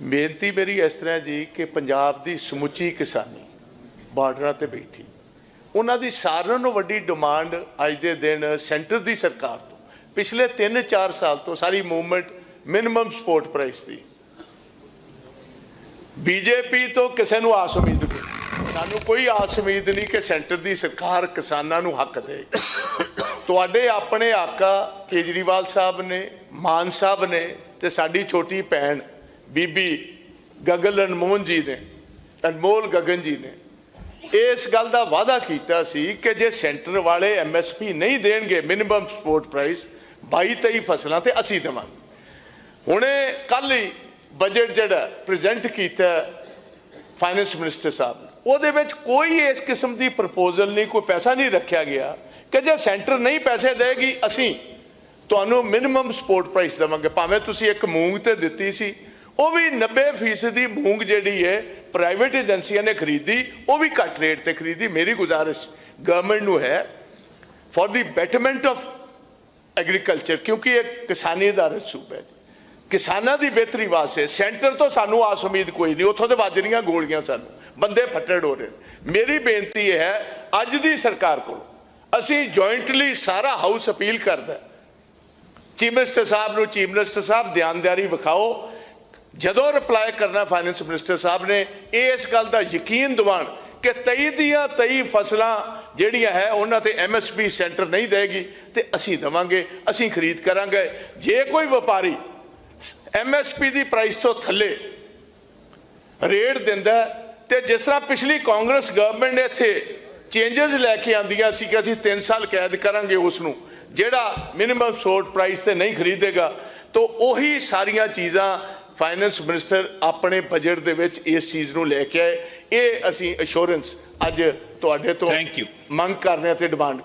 ਬੇਨਤੀ ਮੇਰੀ ਇਸ ਤਰ੍ਹਾਂ ਜੀ ਕਿ ਪੰਜਾਬ ਦੀ ਸਮੁੱਚੀ ਕਿਸਾਨੀ ਬਾਰਡਰਾਂ ਤੇ ਬੈਠੀ, ਉਹਨਾਂ ਦੀ ਸਾਰਿਆਂ ਨੂੰ ਵੱਡੀ ਡਿਮਾਂਡ ਅੱਜ ਦੇ ਦਿਨ ਸੈਂਟਰ ਦੀ ਸਰਕਾਰ ਤੋਂ, ਪਿਛਲੇ 3-4 ਸਾਲ ਤੋਂ ਸਾਰੀ ਮੂਵਮੈਂਟ ਮਿਨੀਮਮ ਸਪੋਰਟ ਪ੍ਰਾਈਸ ਦੀ। ਬੀਜੇਪੀ ਤੋਂ ਕਿਸੇ ਨੂੰ ਆਸ ਉਮੀਦ ਨਹੀਂ। ਸਾਨੂੰ ਕੋਈ ਆਸ ਉਮੀਦ ਨਹੀਂ ਕਿ ਸੈਂਟਰ ਦੀ ਸਰਕਾਰ ਕਿਸਾਨਾਂ ਨੂੰ ਹੱਕ ਦੇ ਤੁਹਾਡੇ ਆਪਣੇ ਆਕਾ ਕੇਜਰੀਵਾਲ ਸਾਹਿਬ ਨੇ, ਮਾਨ ਸਾਹਿਬ ਨੇ ਤੇ ਸਾਡੀ ਛੋਟੀ ਭੈਣ ਬੀਬੀ ਗਗਨ ਅਨਮੋਲ ਜੀ ਨੇ ਅਨਮੋਲ ਗਗਨ ਜੀ ਨੇ, ਇਸ ਗੱਲ ਦਾ ਵਾਅਦਾ ਕੀਤਾ ਸੀ ਕਿ ਜੇ ਸੈਂਟਰ ਵਾਲੇ ਐਮਐਸਪੀ ਨਹੀਂ ਦੇਣਗੇ ਮਿਨੀਮਮ ਸਪੋਰਟ ਪ੍ਰਾਈਸ 22 23 ਫਸਲਾਂ ਤੇ ਅਸੀਂ ਦੇਵਾਂਗੇ। ਹੁਣੇ ਕੱਲ ਹੀ ਬਜਟ ਜਿਹੜਾ ਪ੍ਰੈਜ਼ੈਂਟ ਕੀਤਾ ਫਾਈਨੈਂਸ ਮਿਨਿਸਟਰ ਸਾਹਿਬ ਨੇ, ਉਹਦੇ ਵਿੱਚ ਕੋਈ ਇਸ ਕਿਸਮ ਦੀ ਪ੍ਰਪੋਜ਼ਲ ਨਹੀਂ, ਕੋਈ ਪੈਸਾ ਨਹੀਂ ਰੱਖਿਆ ਗਿਆ ਕਿ ਜੇ ਸੈਂਟਰ ਨਹੀਂ ਪੈਸੇ ਦੇਗੀ, ਅਸੀਂ ਤੁਹਾਨੂੰ ਮਿਨੀਮਮ ਸਪੋਰਟ ਪ੍ਰਾਈਸ ਦੇਵਾਂਗੇ। ਭਾਵੇਂ ਤੁਸੀਂ ਇੱਕ ਮੂੰਗ ਤੇ ਦਿੱਤੀ ਸੀ ਉਹ ਵੀ 90% ਦੀ ਮੂੰਗ ਜਿਹੜੀ ਹੈ ਪ੍ਰਾਈਵੇਟ ਏਜੰਸੀਆਂ ਨੇ ਖਰੀਦੀ, ਉਹ ਵੀ ਘੱਟ ਰੇਟ ਤੇ ਖਰੀਦੀ, ਮੇਰੀ ਗੁਜ਼ਾਰਿਸ਼ ਗਵਰਨਮੈਂਟ ਨੂੰ ਹੈ for the betterment of agriculture ਕਿਉਂਕਿ ਇਹ ਕਿਸਾਨੀ ਦਾ ਰਸੂਬ ਹੈ ਕਿਸਾਨਾਂ ਦੀ ਬਿਹਤਰੀ ਵਾਸਤੇ ਸੈਂਟਰ ਤੋਂ ਸਾਨੂੰ ਆਸ ਉਮੀਦ ਕੋਈ ਨਹੀਂ, ਉੱਥੋਂ ਤੇ ਵੱਜ ਰਹੀਆਂ ਗੋਲੀਆਂ ਸਾਨੂੰ, ਬੰਦੇ ਫੱਟੜ ਹੋ ਰਹੇ ਨੇ। ਮੇਰੀ ਬੇਨਤੀ ਇਹ ਹੈ, ਅੱਜ ਦੀ ਸਰਕਾਰ ਕੋਲ ਅਸੀਂ ਜੁਆਇੰਟਲੀ ਸਾਰਾ ਹਾਊਸ ਅਪੀਲ ਕਰਦਾ ਚੀਫ ਮਿਨਿਸਟਰ ਸਾਹਿਬ ਨੂੰ ਚੀਫ ਮਿਨਿਸਟਰ ਸਾਹਿਬ ਧਿਆਨਦਾਰੀ ਵਿਖਾਓ ਜਦੋਂ ਰਿਪਲਾਈ ਕਰਨਾ ਫਾਈਨੈਂਸ ਮਿਨਿਸਟਰ ਸਾਹਿਬ ਨੇ ਇਸ ਗੱਲ ਦਾ ਯਕੀਨ ਦਿਵਾਣ ਕਿ 23 ਦੀਆਂ 23 ਫਸਲਾਂ ਜਿਹੜੀਆਂ ਹੈ ਉਹਨਾਂ ਤੇ ਐਮਐਸਪੀ ਸੈਂਟਰ ਨਹੀਂ ਦੇਗੀ ਤੇ ਅਸੀਂ ਦਵਾਂਗੇ ਅਸੀਂ ਖਰੀਦ ਕਰਾਂਗੇ। ਜੇ ਕੋਈ ਵਪਾਰੀ ਐਮਐਸਪੀ ਦੀ ਪ੍ਰਾਈਸ ਤੋਂ ਥੱਲੇ ਰੇਟ ਦਿੰਦਾ ਹੈ, ਤੇ ਜਿਸ ਤਰ੍ਹਾਂ ਪਿਛਲੀ ਕਾਂਗਰਸ ਗਵਰਨਮੈਂਟ ਨੇ ਇੱਥੇ ਚੇਂਜਸ ਲੈ ਕੇ ਆਂਦੀਆਂ ਸੀ ਕਿ ਅਸੀਂ 3 ਸਾਲ ਕੈਦ ਕਰਾਂਗੇ ਉਸ ਨੂੰ ਜਿਹੜਾ ਮਿਨੀਮਮ ਸੋਰਟ ਪ੍ਰਾਈਸ ਤੇ ਨਹੀਂ ਖਰੀਦੇਗਾ ਤਾਂ ਉਹੀ ਸਾਰੀਆਂ ਚੀਜ਼ਾਂ ਫਾਈਨੈਂਸ ਮਿਨਿਸਟਰ ਆਪਣੇ ਬਜਟ ਦੇ ਵਿੱਚ ਇਸ ਚੀਜ਼ ਨੂੰ ਲੈ ਕੇ ਆਏ ਇਹ ਅਸੀਂ ਅਸ਼ੋਰੈਂਸ ਅੱਜ ਤੁਹਾਡੇ ਤੋਂ Thank you. ਮੰਗ ਕਰਨੇ ਤੇ ਡਿਮਾਂਡ